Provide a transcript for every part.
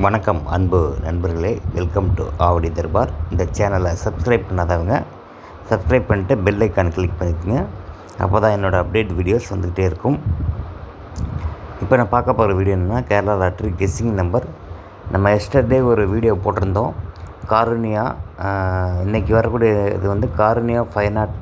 வணக்கம் அன்பு நண்பர்களே. Welcome to Avadi Darbar. இந்த சேனலை சப்ஸ்கிரைப் பண்ணாதவங்க சப்ஸ்கிரைப் பண்ணிட்டு பெல் ஐக்கான் கிளிக் பண்ணிக்கோங்க. அப்போ தான் என்னோடய அப்டேட் வீடியோஸ் வந்துக்கிட்டே இருக்கும். இப்போ நான் பார்க்க போகிற வீடியோ என்னென்னா கேரளா லாட்ரி கெஸ்ஸிங் நம்பர் நம்ம எஸ்டர்டே ஒரு வீடியோ போட்டிருந்தோம். காருணியா இன்றைக்கி வரக்கூடிய இது வந்து Karunya five not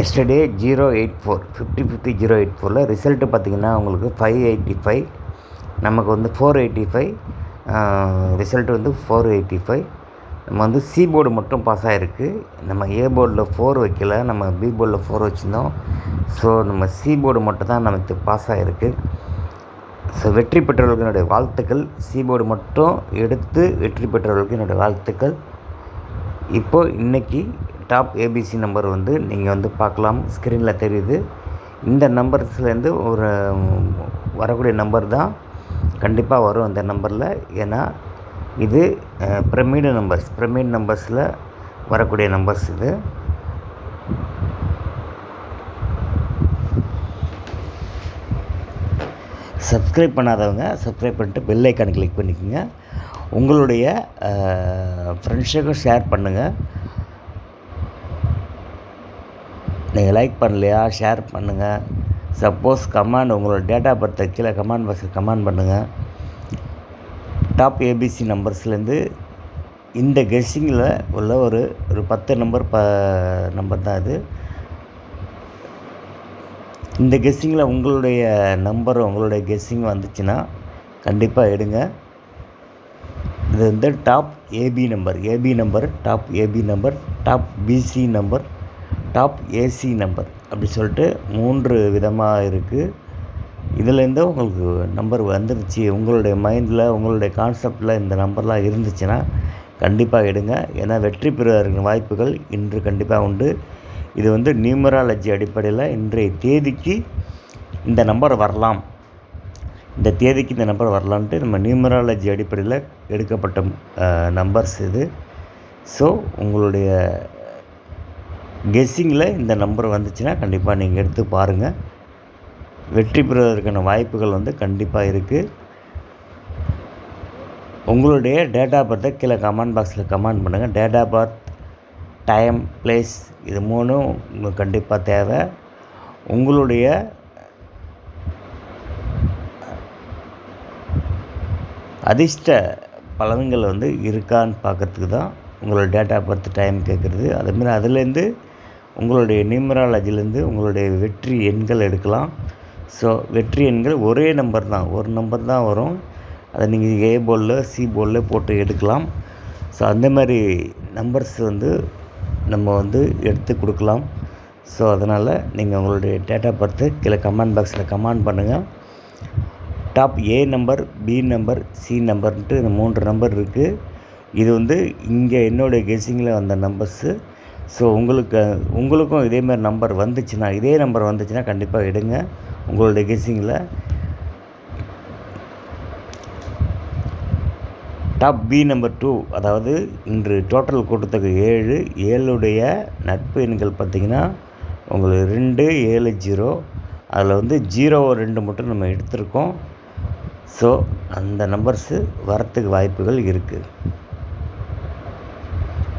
yesterday zero eight four fifty fifty zero eight ஃபோரில் ரிசல்ட்டு பார்த்திங்கன்னா உங்களுக்கு ஃபைவ் எயிட்டி ஃபைவ் நமக்கு வந்து ஃபோர் எயிட்டி ஃபைவ் ரிசல்ட் வந்து ஃபோர் எயிட்டி ஃபைவ் நம்ம வந்து சி போர்டு மட்டும் பாஸ் ஆகிருக்கு நம்ம ஏ போர்டில் ஃபோர் வைக்கல. நம்ம பி போர்டில் ஃபோர் வச்சுருந்தோம். ஸோ நம்ம சி போர்டு மட்டும் தான் நமக்கு பாஸ் ஆகிருக்கு ஸோ வெற்றி பெற்றவர்களுக்கு என்னுடைய வாழ்த்துக்கள். சி போர்டு மட்டும் எடுத்து வெற்றி பெற்றவர்களுக்கு என்னுடைய வாழ்த்துக்கள். இப்போது இன்றைக்கி டாப் ஏபிசி நம்பர் வந்து நீங்கள் வந்து பார்க்கலாம். ஸ்க்ரீனில் தெரியுது. இந்த நம்பர்ஸ்லேருந்து ஒரு வரக்கூடிய நம்பர் தான் கண்டிப்பாக வரும் அந்த நம்பரில். ஏன்னா இது பிரமிடு நம்பர்ஸ். பிரமிட் நம்பர்ஸில் வரக்கூடிய நம்பர்ஸ் இது. சப்ஸ்கிரைப் பண்ணாதவங்க சப்ஸ்கிரைப் பண்ணிட்டு பெல் ஐக்கான் கிளிக் பண்ணிக்கோங்க. உங்களுடைய ஃப்ரெண்ட்ஸுக்கும் ஷேர் பண்ணுங்கள் நீங்கள் லைக் பண்ணலையா ஷேர் பண்ணுங்கள் சப்போஸ் கமாண்ட் உங்களோட டேட்டா பர்த்தை கீழே கமாண்ட் பாக்ஸில் கமாண்ட் பண்ணுங்கள் டாப் ஏபிசி நம்பர்ஸ்லேருந்து இந்த கெஸ்ஸிங்கில் உள்ள ஒரு ஒரு பத்து நம்பர் ப நம்பர் தான் இது. இந்த கெஸ்ஸிங்கில் உங்களுடைய நம்பர் உங்களுடைய கெஸ்ஸிங் வந்துச்சுன்னா கண்டிப்பாக எடுங்க. இது வந்து top AB number AB number top AB number top BC number top AC number அப்படி சொல்லிட்டு மூன்று விதமாக இருக்குது இதுலேருந்து உங்களுக்கு நம்பர் வந்துருச்சு. உங்களுடைய மைண்டில் உங்களுடைய கான்செப்டில் இந்த நம்பர்லாம் இருந்துச்சுன்னா கண்டிப்பாக எடுங்க. ஏன்னா வெற்றி பெறுவதற்கு வாய்ப்புகள் இன்று கண்டிப்பாக உண்டு. இது வந்து நியூமராலஜி அடிப்படையில் இன்றைய தேதிக்கு இந்த நம்பர் வரலாம். இந்த தேதிக்கு இந்த நம்பர் வரலான்ட்டு நம்ம நியூமராலஜி அடிப்படையில் எடுக்கப்பட்ட நம்பர்ஸ் இது. ஸோ உங்களுடைய கெஸ்ஸிங்கில் இந்த நம்பர் வந்துச்சுன்னா கண்டிப்பாக நீங்கள் எடுத்து பாருங்கள். வெற்றி பெறுவதற்கான வாய்ப்புகள் வந்து கண்டிப்பாக இருக்குது. உங்களுடைய டேட் ஆஃப் பர்த்தை கீழே கமெண்ட் பாக்ஸில் கமெண்ட் பண்ணுங்கள். Date of birth time place இது மூணும் உங்களுக்கு கண்டிப்பாக தேவை. உங்களுடைய அதிர்ஷ்ட பலன்கள் வந்து இருக்கான்னு பார்க்கறதுக்கு தான் உங்களோட டேட்டா ஆஃப் பர்த் டைம் கேட்குறது அதுமாரி அதுலேருந்து உங்களுடைய நியூமராலஜிலேருந்து உங்களுடைய வெற்றி எண்கள் எடுக்கலாம். ஸோ வெற்றி எண்கள் ஒரே நம்பர் தான். ஒரு நம்பர் தான் வரும். அதை நீங்கள் ஏ போலில் சி போலில் போட்டு எடுக்கலாம். ஸோ அந்த மாதிரி நம்பர்ஸ் வந்து நம்ம வந்து எடுத்து கொடுக்கலாம். ஸோ அதனால் நீங்கள் உங்களுடைய டேட்டா பர்த்து கீழே கமெண்ட் பாக்ஸில் கமெண்ட் பண்ணுங்கள் top A number B number C நம்பர்ன்ட்டு மூன்று நம்பர் இருக்குது இது வந்து இங்கே என்னுடைய கெஸ்ஸிங்கில் வந்த நம்பர்ஸு. ஸோ உங்களுக்கு உங்களுக்கும் இதேமாதிரி நம்பர் வந்துச்சுன்னா இதே நம்பர் வந்துச்சுன்னா கண்டிப்பாக எடுங்க உங்களுடைய கெஸ்ஸிங்கில் டாப் பி நம்பர் டூ அதாவது இன்று டோட்டல் கூட்டத்தொகை ஏழு ஏழுடைய நட்பு எண்கள் பார்த்திங்கன்னா உங்களுக்கு ரெண்டு ஏழு ஜீரோ. அதில் வந்து ஜீரோ ரெண்டு மட்டும் நம்ம எடுத்திருக்கோம். ஸோ அந்த நம்பர்ஸு வரத்துக்கு வாய்ப்புகள் இருக்குது